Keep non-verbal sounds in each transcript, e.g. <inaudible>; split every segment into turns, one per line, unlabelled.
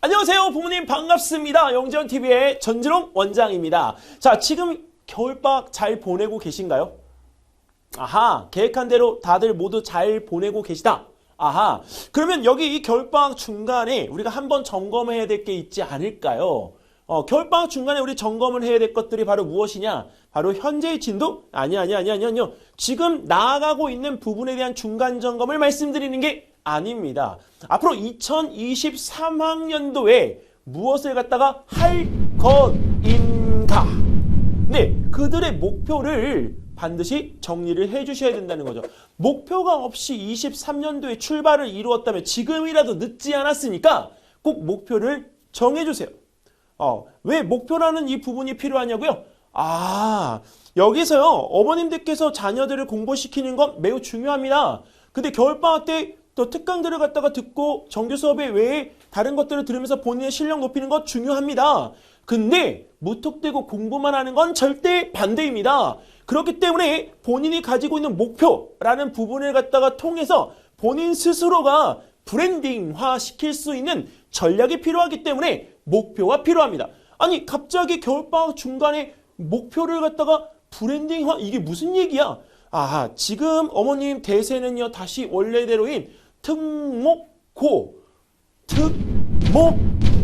안녕하세요, 부모님 반갑습니다. 영재원 TV의 전지롱 원장입니다. 자, 지금 겨울방학 잘 보내고 계신가요? 아하, 계획한 대로 다들 모두 잘 보내고 계시다. 아하, 그러면 여기 이 겨울방학 중간에 우리가 한번 점검해야 될 게 있지 않을까요? 어, 겨울방학 중간에 우리 점검을 해야 될 것들이 바로 무엇이냐? 바로 현재의 진도? 아니, 아니, 아니, 아니, 아니요. 지금 나아가고 있는 부분에 대한 중간 점검을 말씀드리는 게 아닙니다. 앞으로 2023학년도에 무엇을 갖다가 할 것인가? 네, 그들의 목표를 반드시 정리를 해 주셔야 된다는 거죠. 목표가 없이 23년도에 출발을 이루었다면 지금이라도 늦지 않았으니까 꼭 목표를 정해 주세요. 어, 왜 목표라는 이 부분이 필요하냐고요? 아, 여기서요, 어머님들께서 자녀들을 공부시키는 건 매우 중요합니다. 근데 겨울방학 때 또 특강들을 갖다가 듣고 정규 수업에 외에 다른 것들을 들으면서 본인의 실력 높이는 것 중요합니다. 근데 무턱대고 공부만 하는 건 절대 반대입니다. 그렇기 때문에 본인이 가지고 있는 목표라는 부분을 갖다가 통해서 본인 스스로가 브랜딩화 시킬 수 있는 전략이 필요하기 때문에 목표가 필요합니다. 아니 갑자기 겨울방학 중간에 목표를 갖다가 브랜딩화 이게 무슨 얘기야? 아 지금 어머님 대세는요 다시 원래대로인 특목고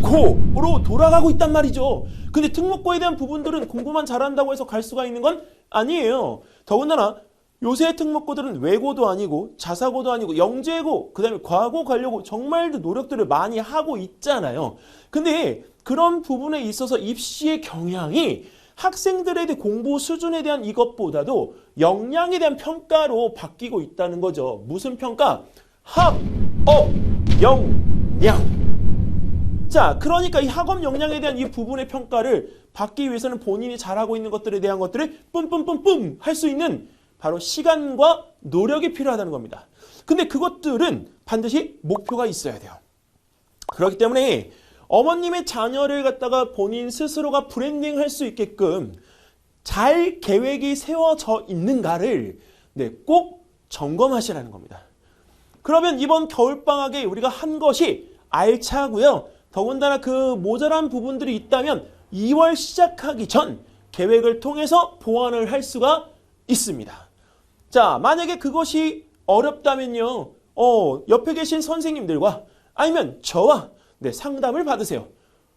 특목고로 돌아가고 있단 말이죠. 근데 특목고에 대한 부분들은 공부만 잘한다고 해서 갈 수가 있는 건 아니에요. 더군다나 요새 특목고들은 외고도 아니고 자사고도 아니고 영재고 그다음에 과고 가려고 정말 노력들을 많이 하고 있잖아요. 근데 그런 부분에 있어서 입시의 경향이 학생들에 대한 공부 수준에 대한 이것보다도 역량에 대한 평가로 바뀌고 있다는 거죠. 무슨 평가? 학, 업, 역량. 자, 그러니까 이 학업 역량에 대한 이 부분의 평가를 받기 위해서는 본인이 잘하고 있는 것들에 대한 것들을 뿜뿜뿜뿜 할 수 있는 바로 시간과 노력이 필요하다는 겁니다. 근데 그것들은 반드시 목표가 있어야 돼요. 그렇기 때문에 어머님의 자녀를 갖다가 본인 스스로가 브랜딩 할 수 있게끔 잘 계획이 세워져 있는가를 네, 꼭 점검하시라는 겁니다. 그러면 이번 겨울방학에 우리가 한 것이 알차고요. 더군다나 그 모자란 부분들이 있다면 2월 시작하기 전 계획을 통해서 보완을 할 수가 있습니다. 자, 만약에 그것이 어렵다면요. 어, 옆에 계신 선생님들과 아니면 저와 네, 상담을 받으세요.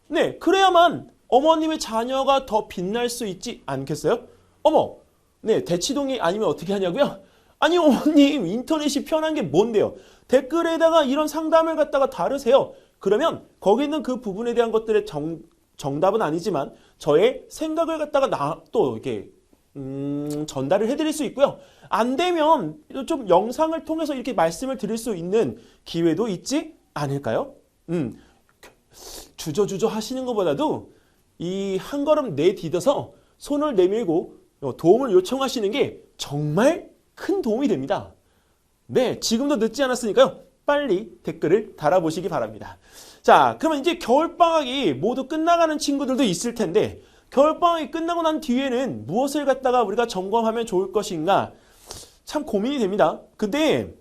네, 그래야만 어머님의 자녀가 더 빛날 수 있지 않겠어요? 어머, 네, 대치동이 아니면 어떻게 하냐고요? 아니, 어머님, 인터넷이 편한 게 뭔데요? 댓글에다가 이런 상담을 갖다가 다르세요. 그러면 거기 있는 그 부분에 대한 것들의 정, 정답은 아니지만 저의 생각을 갖다가 나, 또 이렇게 음, 전달을 해드릴 수 있고요. 안 되면 좀 영상을 통해서 이렇게 말씀을 드릴 수 있는 기회도 있지 않을까요? 음, 주저주저 하시는 것보다도 이 한 걸음 내디뎌서 손을 내밀고 도움을 요청하시는 게 정말 큰 도움이 됩니다. 네, 지금도 늦지 않았으니까요. 빨리 댓글을 달아보시기 바랍니다. 자, 그러면 이제 겨울방학이 모두 끝나가는 친구들도 있을 텐데, 겨울방학이 끝나고 난 뒤에는 무엇을 갖다가 우리가 점검하면 좋을 것인가? 참 고민이 됩니다. 근데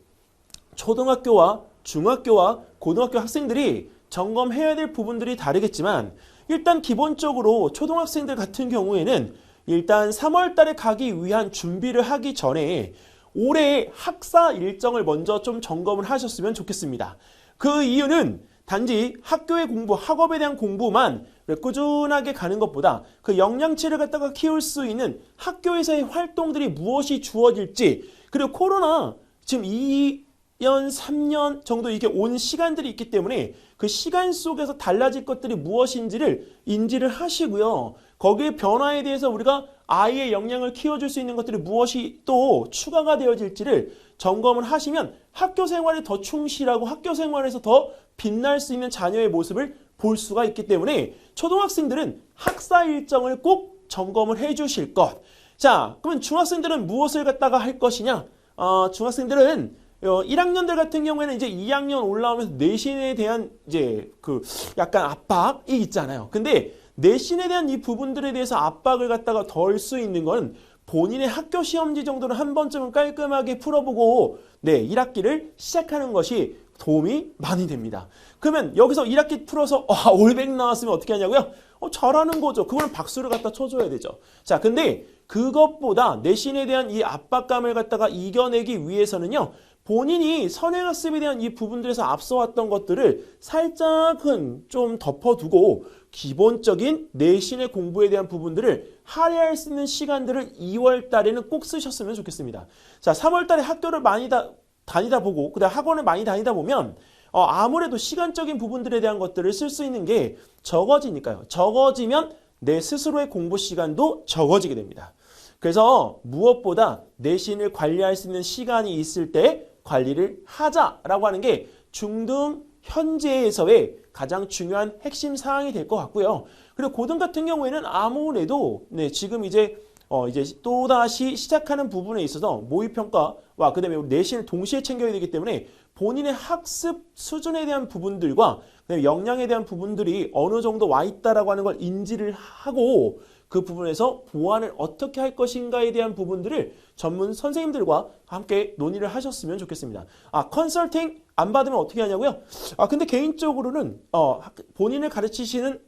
초등학교와 중학교와 고등학교 학생들이 점검해야 될 부분들이 다르겠지만, 일단 기본적으로 초등학생들 같은 경우에는 일단 3월 달에 가기 위한 준비를 하기 전에 올해 학사 일정을 먼저 좀 점검을 하셨으면 좋겠습니다. 그 이유는 단지 학교의 공부, 학업에 대한 공부만 꾸준하게 가는 것보다 그 역량치를 갖다가 키울 수 있는 학교에서의 활동들이 무엇이 주어질지 그리고 코로나 지금 2년, 3년 정도 이게 온 시간들이 있기 때문에 그 시간 속에서 달라질 것들이 무엇인지를 인지를 하시고요. 거기에 변화에 대해서 우리가 아이의 역량을 키워줄 수 있는 것들이 무엇이 또 추가가 되어질지를 점검을 하시면 학교 생활에 더 충실하고 학교 생활에서 더 빛날 수 있는 자녀의 모습을 볼 수가 있기 때문에 초등학생들은 학사 일정을 꼭 점검을 해 주실 것. 자, 그러면 중학생들은 무엇을 갖다가 할 것이냐? 어, 중학생들은 어, 1학년들 같은 경우에는 이제 2학년 올라오면서 내신에 대한 이제 그 약간 압박이 있잖아요. 근데 내신에 대한 이 부분들에 대해서 압박을 갖다가 덜 수 있는 건 본인의 학교 시험지 정도는 한 번쯤은 깔끔하게 풀어보고 네 1학기를 시작하는 것이 도움이 많이 됩니다. 그러면 여기서 1학기 풀어서 아, 올백 나왔으면 어떻게 하냐고요? 어, 잘하는 거죠. 그거는 박수를 갖다 쳐줘야 되죠. 자, 근데 그것보다 내신에 대한 이 압박감을 갖다가 이겨내기 위해서는요. 본인이 선행학습에 대한 이 부분들에서 앞서왔던 것들을 살짝은 좀 덮어두고 기본적인 내신의 공부에 대한 부분들을 할애할 수 있는 시간들을 2월 달에는 꼭 쓰셨으면 좋겠습니다. 자, 3월 달에 학교를 많이 다, 다니다 보고 그다음 학원을 많이 다니다 보면 어, 아무래도 시간적인 부분들에 대한 것들을 쓸 수 있는 게 적어지니까요. 적어지면 내 스스로의 공부 시간도 적어지게 됩니다. 그래서 무엇보다 내신을 관리할 수 있는 시간이 있을 때 관리를 하자라고 하는 게 중등 현재에서의 가장 중요한 핵심 사항이 될 것 같고요. 그리고 고등 같은 경우에는 아무래도 네, 지금 이제 어 이제 또 다시 시작하는 부분에 있어서 모의 평가와 그다음에 내신을 동시에 챙겨야 되기 때문에 본인의 학습 수준에 대한 부분들과 그다음에 역량에 대한 부분들이 어느 정도 와 있다라고 하는 걸 인지를 하고 그 부분에서 보완을 어떻게 할 것인가에 대한 부분들을 전문 선생님들과 함께 논의를 하셨으면 좋겠습니다. 아, 컨설팅 안 받으면 어떻게 하냐고요? 아, 근데 개인적으로는 어, 학- 본인을 가르치시는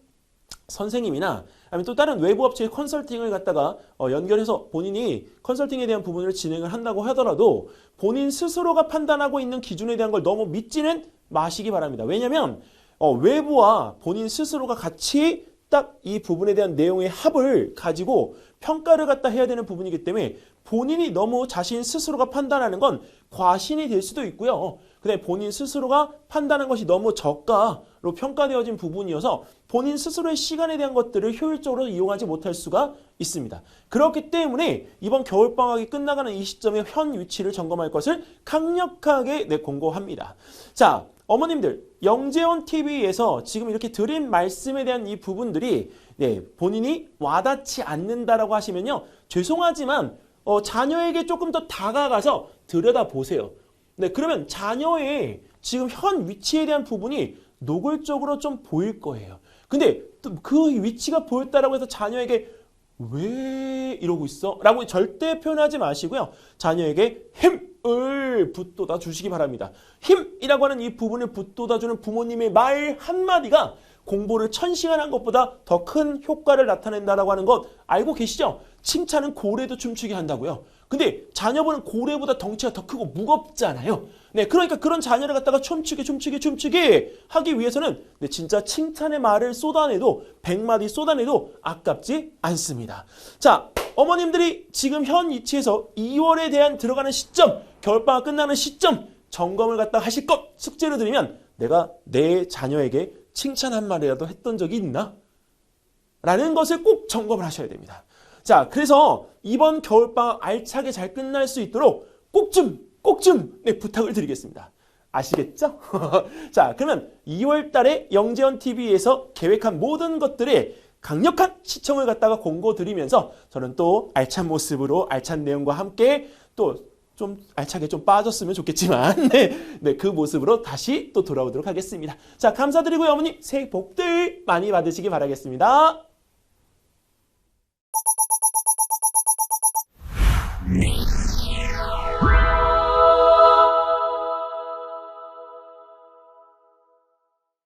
선생님이나 아니면 또 다른 외부 업체의 컨설팅을 갖다가 어, 연결해서 본인이 컨설팅에 대한 부분을 진행을 한다고 하더라도 본인 스스로가 판단하고 있는 기준에 대한 걸 너무 믿지는 마시기 바랍니다. 왜냐하면 어, 외부와 본인 스스로가 같이 딱 이 부분에 대한 내용의 합을 가지고 평가를 갖다 해야 되는 부분이기 때문에 본인이 너무 자신 스스로가 판단하는 건 과신이 될 수도 있고요. 그다음에 본인 스스로가 판단한 것이 너무 저가로 평가되어진 부분이어서 본인 스스로의 시간에 대한 것들을 효율적으로 이용하지 못할 수가 있습니다. 그렇기 때문에 이번 겨울방학이 끝나가는 이 시점에 현 위치를 점검할 것을 강력하게 내 공고합니다. 자, 어머님들, 영재원 TV에서 지금 이렇게 드린 말씀에 대한 이 부분들이 네, 본인이 와닿지 않는다라고 하시면요. 죄송하지만 어, 자녀에게 조금 더 다가가서 들여다보세요. 네, 그러면 자녀의 지금 현 위치에 대한 부분이 노골적으로 좀 보일 거예요. 근데 또그 위치가 보였다라고 해서 자녀에게 왜 이러고 있어? 라고 절대 표현하지 마시고요. 자녀에게 힘을 붙돋아 주시기 바랍니다. 힘이라고 하는 이 부분을 붙돋아 주는 부모님의 말 한마디가 공부를 천 시간 한 것보다 더 큰 효과를 나타낸다라고 하는 것 알고 계시죠? 칭찬은 고래도 춤추게 한다고요. 근데 자녀분은 고래보다 덩치가 더 크고 무겁잖아요. 네, 그러니까 그런 자녀를 갖다가 춤추게 춤추게 춤추게 하기 위해서는 네, 진짜 칭찬의 말을 쏟아내도 백마디 쏟아내도 아깝지 않습니다. 자, 어머님들이 지금 현 위치에서 2월에 대한 들어가는 시점, 겨울방학 끝나는 시점 점검을 갖다 하실 것 숙제로 드리면 내가 내 자녀에게 칭찬 한 마디라도 했던 적이 있나? 라는 것을 꼭 점검을 하셔야 됩니다. 자, 그래서 이번 겨울방학 알차게 잘 끝날 수 있도록 꼭 좀, 꼭 좀, 네, 부탁을 드리겠습니다. 아시겠죠? <laughs> 자, 그러면 2월 달에 영재현 TV에서 계획한 모든 것들에 강력한 시청을 갖다가 공고 드리면서 저는 또 알찬 모습으로 알찬 내용과 함께 또 좀 알차게 좀 빠졌으면 좋겠지만 <laughs> 네, 네, 그 모습으로 다시 또 돌아오도록 하겠습니다. 자, 감사드리고요, 어머니. 새해 복들 많이 받으시기 바라겠습니다.
네.